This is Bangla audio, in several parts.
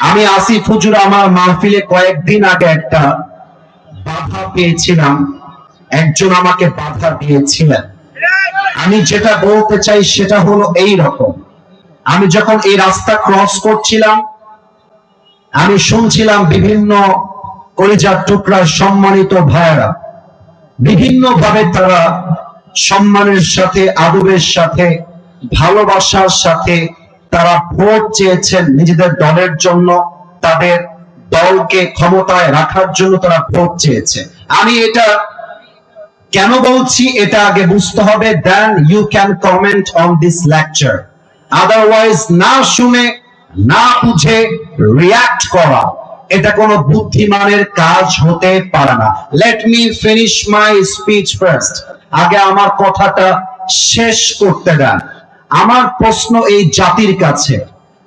আমি আসিফ হুজুর, আমার মাহফিলে কয়েকদিন আগে একটা বাধা পেয়েছিলাম। একজন আমাকে বাধা দিয়েছিলেন। আমি যেটা বলতে চাই সেটা হলো এই রকম। আমি যখন এই রাস্তা ক্রস করছিলাম, আমি শুনছিলাম বিভিন্ন কলিজার টুকরার সম্মানিত ভাইয়েরা বিভিন্ন ভাবে তারা সম্মানের সাথে, আদবের সাথে, ভালোবাসার সাথে তারা ভোট চেয়েছেন নিজেদের দলের জন্য, তাদের দলকে ক্ষমতায় রাখার জন্য তারা ভোট চেয়েছে। আমি এটা কেন বলছি এটা আগে বুঝতে হবে then you can comment on this lecture otherwise না শুনে, না বুঝে রিয়াক্ট করা, এটা কোনো বুদ্ধিমানের কাজ হতে পারে না। Let me finish my speech first আগে আমার কথাটা শেষ করতে দেন। আমার প্রশ্ন এই জাতির কাছে।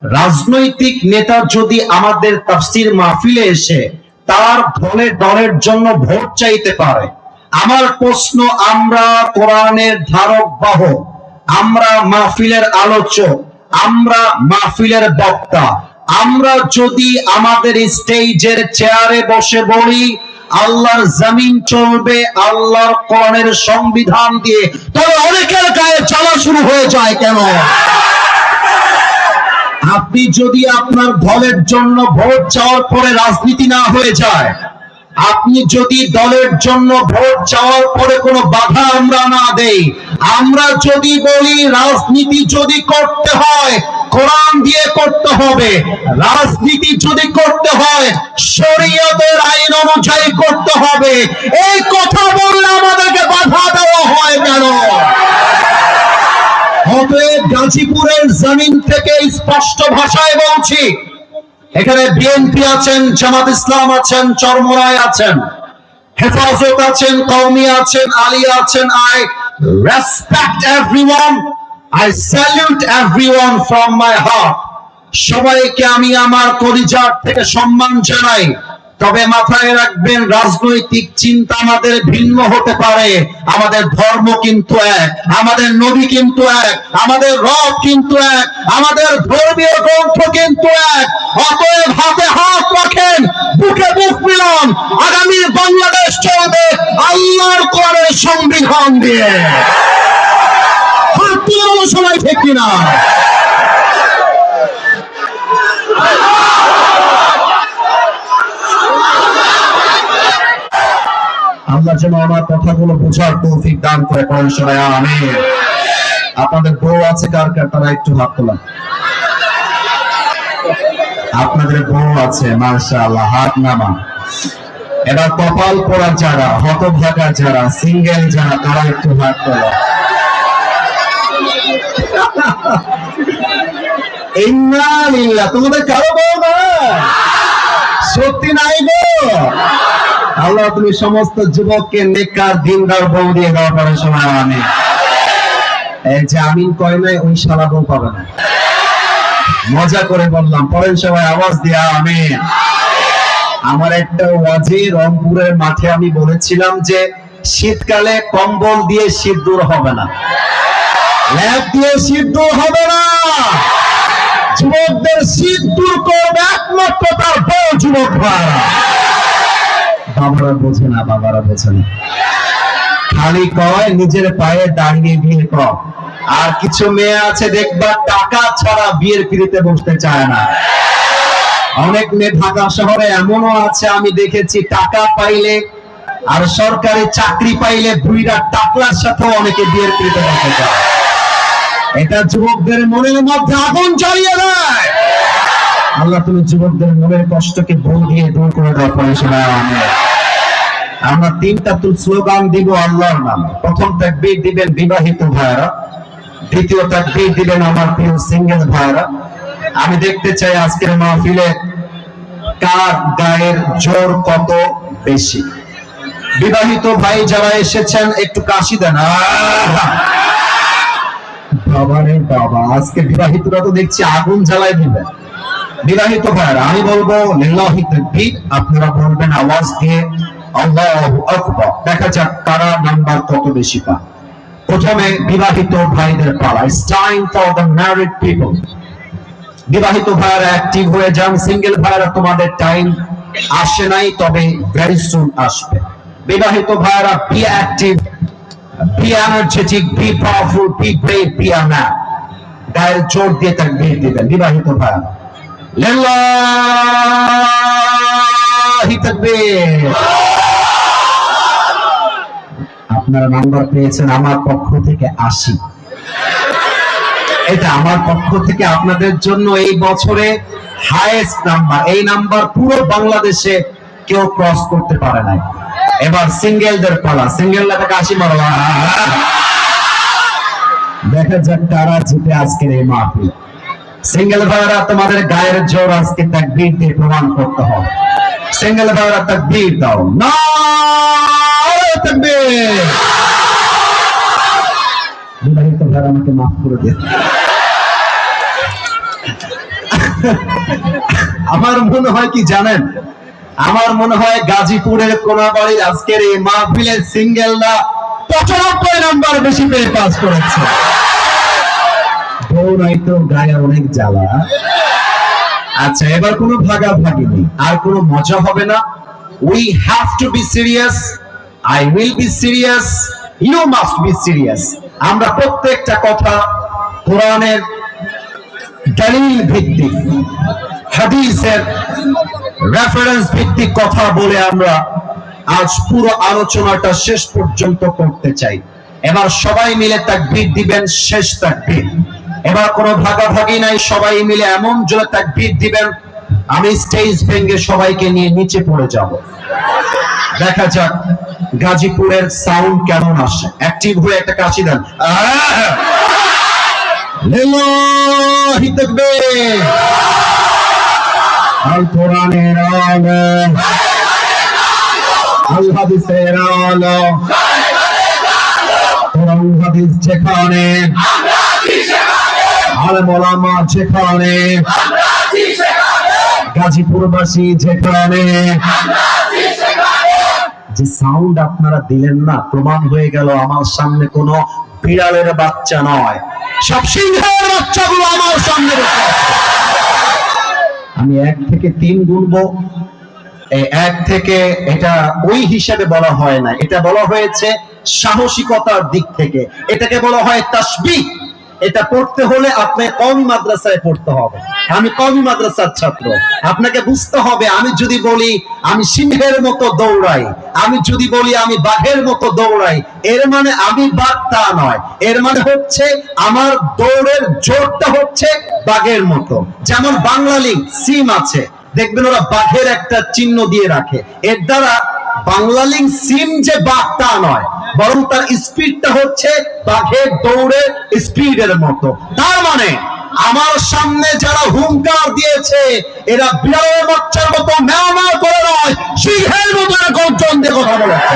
রাজনৈতিক নেতা যদি আমাদের তাফসির মাহফিলে এসে তার দলের দলের জন্য ভোট চাইতে পারে, আমার প্রশ্ন আমরা কোরআনের ধারক বাহক আমরা মাহফিলের আলোচক, আমরা মাহফিলের বক্তা, আমরা যদি আমাদের স্টেজের চেয়ারে বসে বলি আল্লাহর জমিন চলবে, আল্লাহর কোরআনের সংবিধান দিয়ে। তবে অনেকের গায়ে জ্বালা শুরু হয়ে যায় কেন? আপনি যদি আপনার দলের জন্য ভোট চাওয়ার পরে রাজনীতি না হয়ে যায়, আপনি যদি দলের জন্য ভোট চাওয়ার পরে কোনো বাধা আমরা না দেই, আমরা যদি বলি রাজনীতি যদি করতে হয় কোরআন দিয়ে করতে হবে। রাজনীতি যদি করতে হয়, শরীয়তের আইন অনুযায়ী করতে হবে। এই কথা বললে আমাদেরকে বাধা দেওয়া হয় কেন? গাজীপুরের জমিন থেকে স্পষ্ট ভাষায় বলছি, এখানে বিএনপি আছেন, জামাত ইসলাম আছেন চরমরায় আছেন, হেফাজত আছেন কৌমি আছেন, আলী আছেন, I respect everyone I salute everyone from my heart সবাইকে আমি আমার কলিজার থেকে সম্মান জানাই। তবে মাথায় রাখবেন, রাজনৈতিক চিন্তা আমাদের ভিন্ন হতে পারে। আমাদের ধর্ম কিন্তু এক, আমাদের নবী কিন্তু এক, আমাদের রব কিন্তু এক, আমাদের ধর্মীয় গ্রন্থ কিন্তু এক। অতএব হাতে হাত রাখেন, বুকে বুক মিলান। আগামীর বাংলাদেশ চলবে আল্লাহর কোরআনের সংবিধান দিয়ে। তুলে সময় ঠিক কিনা। আল্লাহ যেন আমার কথাগুলো বোঝার তৌফিক দান করে করেন সবাই আমি আপনাদের বউ আছে কার কার? তারা একটু হাত তোলা আপনাদের বউ আছে মার্শাল্লাহ হাত নামা। এবার কপাল পড়া যারা, হতভাগা যারা, সিঙ্গেল যারা, তারা একটু হাত তোলা তোমাদের কারও বউ না। সত্যি নাই গো। আল্লাহ তুমি সমস্ত যুবককে নেকার দিনদার বউ দিয়ে দেওয়া আমি যে কয় নাই, ওই শালা বউ পাবে না। মজা করে বললাম, পরের সময় আওয়াজ দিয়া আমি আমার একটা ওয়াজি রংপুরের মাঠে আমি বলেছিলাম যে, শীতকালে কম্বল দিয়ে শীত দূর হবে না। ল্যাব দিয়ে দূর হবে না। যুবকদের দূর করবে একমাত্র তার বউ যুবক বাবারা বোঝে না, বাবারা বোঝে না। খালি কয়, নিজের পায়ে দাঁড়িয়ে বিয়ে কর। আর কিছু মেয়ে আছে, দেখবা টাকা ছাড়া বিয়ের পিড়িতে বসতে চায় না। অনেক মেয়ে ঢাকা শহরে এমনও আছে, আমি দেখেছি টাকা পাইলে আর সরকারি চাকরি পাইলে বুইরা টাকলার সাথে অনেকে বিয়ের পিড়িতে বসতে চায়। এটা যুবকদের মনের মধ্যে আগুন জ্বালিয়ে দেয়। আল্লাহ, তুমি যুবকদের মনের কষ্টকে বউ দিয়ে দূর করে দাও পরিষেবা আমি। আমরা তিনটা তুল স্লোগান দিব আল্লাহর নাম। প্রথম তাকবীর দিবেন বিবাহিত ভাইরা দ্বিতীয় তাকবীর দিবেন আমার প্রিয় সিঙ্গেল ভাইরা আমি দেখতে চাই আজকের মাহফিলে কার গায়ের জোর কত বেশি। বিবাহিত ভাই যারা এসেছেন, একটু কাশি দেন! বাবারে বাবা। আজকে বিবাহিতরা তো দেখছি আগুন জ্বালায় বিবাহিত ভাইরা আমি বলব আপনারা বলবেন আওয়াজ দিয়ে দেখা যাক নাম্বার কত বেশি পায়। প্রথমে বিবাহিত ভাইদের পালা। Time for the married people বিবাহিত অ্যাক্টিভ হয়ে যান। সিঙ্গেল তোমাদের টাইম আসে নাই, তবে ভেরি সুন আসবে। বিবাহিত ভাইয়ারা be active be energetic be powerful be brave আনা গায়ের জোর দিয়ে তার বিয়ে দিবেন, বিবাহিত তাকবীর। আপনারা নাম্বার পেয়েছেন আমার পক্ষ থেকে আশি। এটা আমার পক্ষ থেকে আপনাদের জন্য এই বছরে হাইয়েস্ট নাম্বার এই নাম্বার পুরো বাংলাদেশে কেউ ক্রস করতে পারে নাই। এবার সিঙ্গেলদের পালা। সিঙ্গেলরা তাকে আশি মারো। দেখা যাক কারা জিতে আজকের এই মাহফিল। সিঙ্গেল ভাইরা, তোমাদের গায়ের জোর আজকে তাকবীর দিয়ে প্রমাণ করতে হবে। সিঙ্গেল ভাইরা, তাকবীর দাও। না বিবাহিত ভাইরা, আমাকে মাফ করে দিয়ে আমার মনে হয় কি জানেন? আমার মনে হয় গাজীপুরের কোনাবাড়ির আজকের এই মাহফিলের সিঙ্গেলরা পঁচানব্বই নাম্বার বেশি পেয়ে পাস করেছে। অনেক জ্বালা। আচ্ছা এবার কোনো নেই, আর কোনো মজা হবে না। We have to be serious I will be serious you must be serious আমরা প্রত্যেকটা কথা কোরআনের দলিল ভিত্তিক, হাদিসের রেফারেন্স ভিত্তিক কথা বলে আমরা আজ পুরো আলোচনাটা শেষ পর্যন্ত করতে চাই। এবার সবাই মিলে তাকবীর দিবেন, শেষ তাকবীর। এবার কোনো ভাগাভাগি নাই, সবাই মিলে এমন জোরে তাকবীর দিবেন, আমি স্টেজ ভেঙে সবাইকে নিয়ে নিচে পড়ে যাব। দেখা যাক গাজীপুরের সাউন্ড কেমন আসে অ্যাক্টিভ হয়ে একটা কাশি দেন। আল কোরআনের আলো। আল হাদিসের আলো। কোরআন হাদিস গাজীপুরবাসী যেখানে। যে সাউন্ড আপনারা দিলেন না, প্রমাণ হয়ে গেল আমার সামনে কোনো বিড়ালের বাচ্চা নয়। সব সিংহের বাচ্চাগুলো আমার সামনে। আমি এক থেকে তিন গুনব। এক থেকে এটা ওই হিসাবে বলা হয় না। এটা বলা হয়েছে সাহসিকতার দিক থেকে। এটাকে বলা হয় তাসবিহ। এটা পড়তে হলে আপনি কম মাদ্রাসায় পড়তে হবে। আমি কম মাদ্রাসার ছাত্র। আপনাকে বুঝতে হবে, আমি যদি বলি আমি সিংহের মতো দৌড়াই, আমি যদি বলি আমি বাঘের মতো দৌড়াই, এর মানে আমি বাঘ তা নয়। এর মানে হচ্ছে আমার দৌড়ের জোরটা হচ্ছে বাঘের মতো। যেমন বাংলা লিঙ্ক সিম আছে। দেখবেন ওরা বাঘের একটা চিহ্ন দিয়ে রাখে। এর দ্বারা বাংলা লিঙ্ক সিম যে বাঘ তা নয়। বরং তার স্পিডটা হচ্ছে বাঘের দৌড়ের স্পিডের মতো। তার মানে আমার সামনে যারা হুঙ্কার দিয়েছে এরা বিড়ালের মতো করে নয় সিংহের মতো এরা গর্জন দিয়ে কথা বলেছে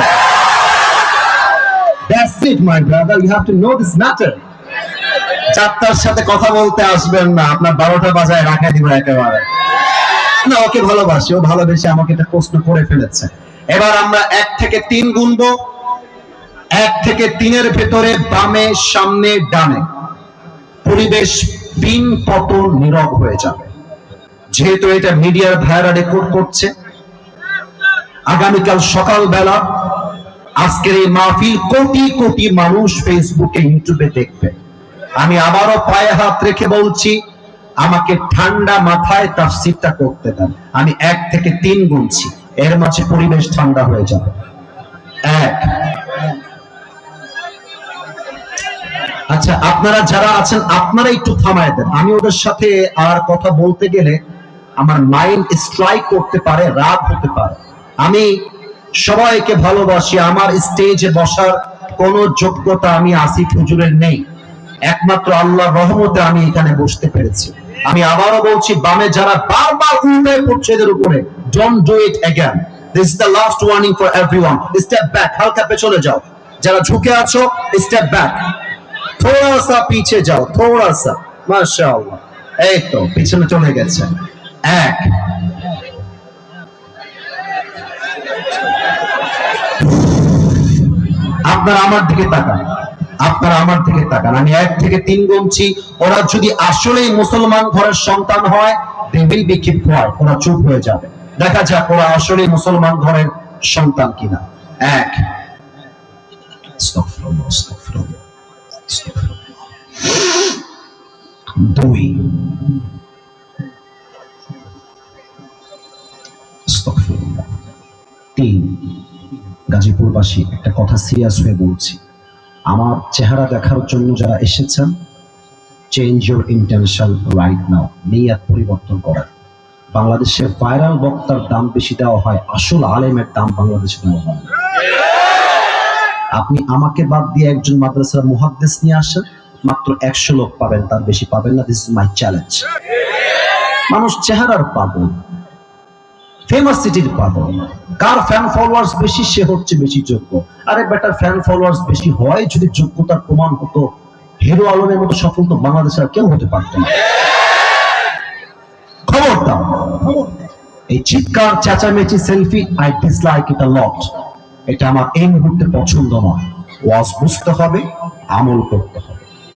That's it, my brother. You have to know this matter. চারটার সাথে কথা বলতে আসবেন না। আপনার বারোটা বাজায় রাখা দিব একেবারে। না ওকে ভালোবাসি। ও ভালোবেসে আমাকে একটা প্রশ্ন করে ফেলেছে। এবার আমরা এক থেকে তিন গুনবো। এক থেকে তিনের ভেতরে বামে, সামনে, ডানে। পরিবেশ পিন পতন নীরব হয়ে যাবে। যেহেতু এটা মিডিয়ার ভাইরা রেকর্ড করছে, আগামীকাল সকালবেলা আজকের এই মাহফিল কোটি কোটি মানুষ ফেসবুকে ইউটিউবে দেখবে। আমি আবারও পায়ে হাত রেখে বলছি, আমাকে ঠান্ডা মাথায় তাফসিরটা করতে দেন। আমি এক থেকে তিন গুনছি, এর মাঝে পরিবেশ ঠান্ডা হয়ে যাবে। এক আচ্ছা আপনারা যারা আছেন, আপনারা একটু থামায় দেন। আমি ওদের সাথে আর কথা বলতে গেলে আমার মাইন্ড স্ট্রাইক করতে পারে, রাগ হতে পারে। আমি সবাইকে ভালোবাসি, আমার স্টেজে বসার কোনো যোগ্যতা আমি আসিফ হুজুরের নেই। একমাত্র আল্লাহ রহমতে আমি এখানে বসতে পেরেছি। আমি আবারও বলছি, বামে যারা বারবার উল্টায় পড়ছে এদের উপরে don't do it again this the last warning for everyone step back হালকা পেছনে যাও। যারা ঝুঁকে আছো স্টেপ ব্যাক थोड़ा सा पीछे जाओ थोड़ा सा माशाल्लाह এই তো পিছনে চলে গেছে এক আপনারা আমার দিকে তাকান। আপনারা আমার দিকে তাকান। আমি এক থেকে তিন গুনছি। ওরা যদি আসলেই মুসলমান ঘরের সন্তান হয় দেবী বিক্ষিপ্ত হয়, ওরা চুপ হয়ে যাবে। দেখা যাক ওরা আসলেই মুসলমান ঘরের সন্তান কিনা। এক। স্তফরম স্তফরম দুই। তিন, গাজীপুরবাসী, একটা কথা সিরিয়াস হয়ে বলছি আমার চেহারা দেখার জন্য যারা এসেছেন change your intention right now নিয়াত পরিবর্তন করেন বাংলাদেশের ভাইরাল বক্তার দাম বেশি দেওয়া হয়, আসল আলেমের দাম বাংলাদেশে দেওয়া হয়। আপনি আমাকে বাদ দিয়ে একজন মাদ্রাসার মুহাদ্দিস নিয়ে আসেন, মাত্র একশো লোক পাবেন, তার বেশি পাবেন না দিস ইজ মাই চ্যালেঞ্জ মানুষ চেহারার পাগল ফেমাস সিটির পাগল। কার ফ্যান ফলোয়ার্স বেশি, সে হচ্ছে বেশি যোগ্য। আরে বেটার ফ্যান ফলোয়ার্স বেশি হয় যদি যোগ্যতার প্রমাণ হতো, হিরো আলমের মতো সফল তো বাংলাদেশে আর কেউ হতে পারত না। খবর দাও এই চিৎকার, চেঁচামেচি selfie I dislike it a lot এটা আমার এই মুহূর্তে পছন্দ নয়। ওয়াজ বুঝতে হবে আমল করতে হবে।